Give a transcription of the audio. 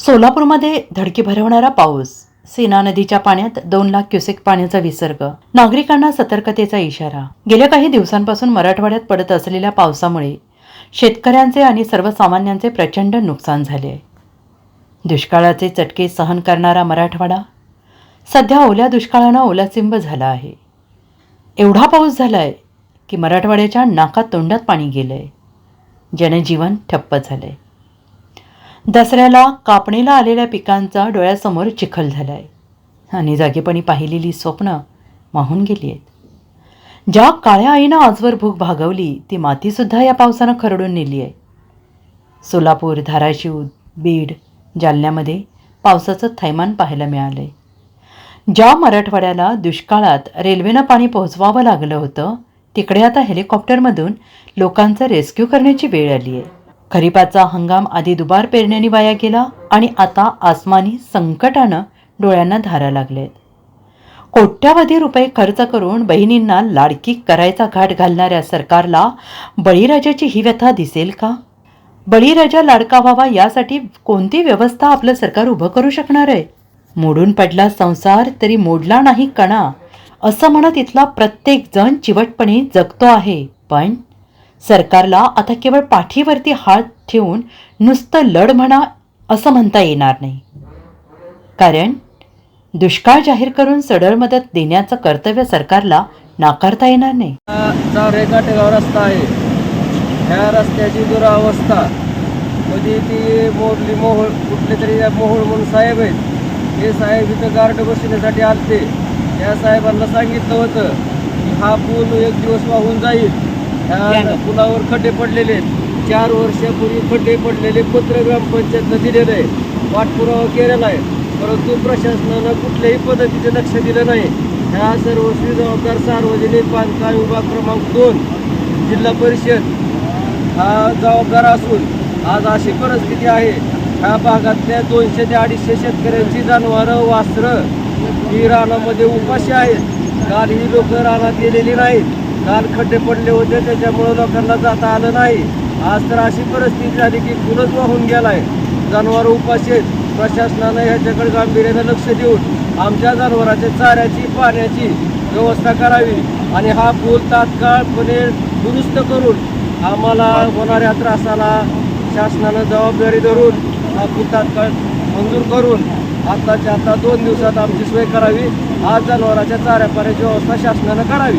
सोलापूरमध्ये धडकी भरवणारा पाऊस. सीना नदीच्या पाण्यात दोन लाख क्युसेक पाण्याचा विसर्ग. नागरिकांना सतर्कतेचा इशारा. गेल्या काही दिवसांपासून मराठवाड्यात पडत असलेल्या पावसामुळे शेतकऱ्यांचे आणि सर्वसामान्यांचे प्रचंड नुकसान झाले. आहे दुष्काळाचे चटके सहन करणारा मराठवाडा सध्या ओल्या दुष्काळानं ओलाचिंब झाला आहे. एवढा पाऊस झाला आहे की मराठवाड्याच्या नाकात तोंडात पाणी गेलं आहे जनजीवन ठप्प झालं आहे दसऱ्याला कापणीला आलेल्या पिकांचा डोळ्यासमोर चिखल झाला आहे आणि जागेपणी पाहिलेली स्वप्न माहून गेली आहेत ज्या काळ्या आईनं आजवर भूक भागवली ती मातीसुद्धा या पावसानं खरडून नेली आहे सोलापूर धाराशिव बीड जालन्यामध्ये पावसाचं थैमान पाहायला मिळालं आहे ज्या मराठवाड्याला दुष्काळात रेल्वेनं पाणी पोहोचवावं लागलं होतं तिकडे आता हेलिकॉप्टरमधून लोकांचं रेस्क्यू करण्याची वेळ आली आहे खरीपाचा हंगाम आधी दुबार पेरण्याने वाया गेला आणि आता आसमानी संकटानं डोळ्यांना धारा लागलेत. कोट्यावधी रुपये खर्च करून बहिणींना लाडकी करायचा घाट घालणाऱ्या सरकारला बळीराजाची ही व्यथा दिसेल का? बळीराजा लाडका व्हावा यासाठी कोणती व्यवस्था आपलं सरकार उभं करू शकणार आहे? मोडून पडला संसार तरी मोडला नाही कणा असं म्हणत इथला प्रत्येक जण चिवटपणे जगतो आहे. पण सरकारला आता केवळ पाठीवरती हात ठेवून नुसतं लढ म्हणा असं म्हणता येणार नाही. कारण दुष्काळ जाहीर करून सडळ मदत देण्याचं कर्तव्य सरकारला नाकारता येणार नाही. रेगाटेगाव रस्ता आहे. ह्या रस्त्याची दुरावस्था. म्हणजे ती मोडली मोहोळ कुठले तरी मोहोळ म्हणून साहेब आहेत. हे साहेब इथं गार्ड बसण्यासाठी आलते. त्या साहेबांना सांगितलं होतं की हा पूल एक दिवस वाहून जाईल. पुलावर खड्डे पडलेले चार वर्षापूर्वी खड्डे पडलेले पत्र ग्रामपंचायतनं दिलेलं आहे पाठपुरावा केलेला आहे. परंतु प्रशासनानं कुठल्याही पद्धतीचे लक्ष दिलं नाही. ह्या सर्वस्वी जबाबदार सार्वजनिक बांधकाम विभाग क्रमांक दोन जिल्हा परिषद हा जबाबदार असून आज अशी परिस्थिती आहे. ह्या भागातल्या दोनशे ते अडीचशे शेतकऱ्यांची जनावरं वासरं ही रानामध्ये उपाशी आहेत. काल ही लोक रानात गेलेली नाहीत. काल खड्डे पडले होते त्याच्यामुळं लोकांना जाता आलं नाही. आज तर अशी परिस्थिती झाली की फुलच वाहून गेलाय. जनावर उपाशी आहेत. प्रशासनानं ह्याच्याकडे गांभीर्यानं लक्ष देऊन आमच्या जनावरांच्या चाऱ्याची पाण्याची व्यवस्था करावी. आणि हा पूल तात्काळपणे दुरुस्त करून आम्हाला होणाऱ्या त्रासाला शासनानं जबाबदारी धरून हा पूल तात्काळ मंजूर करून आत्ताच्या आता दोन दिवसात आमची सोय करावी. आज जनावरांच्या चाऱ्या पाण्याची व्यवस्था शासनानं करावी.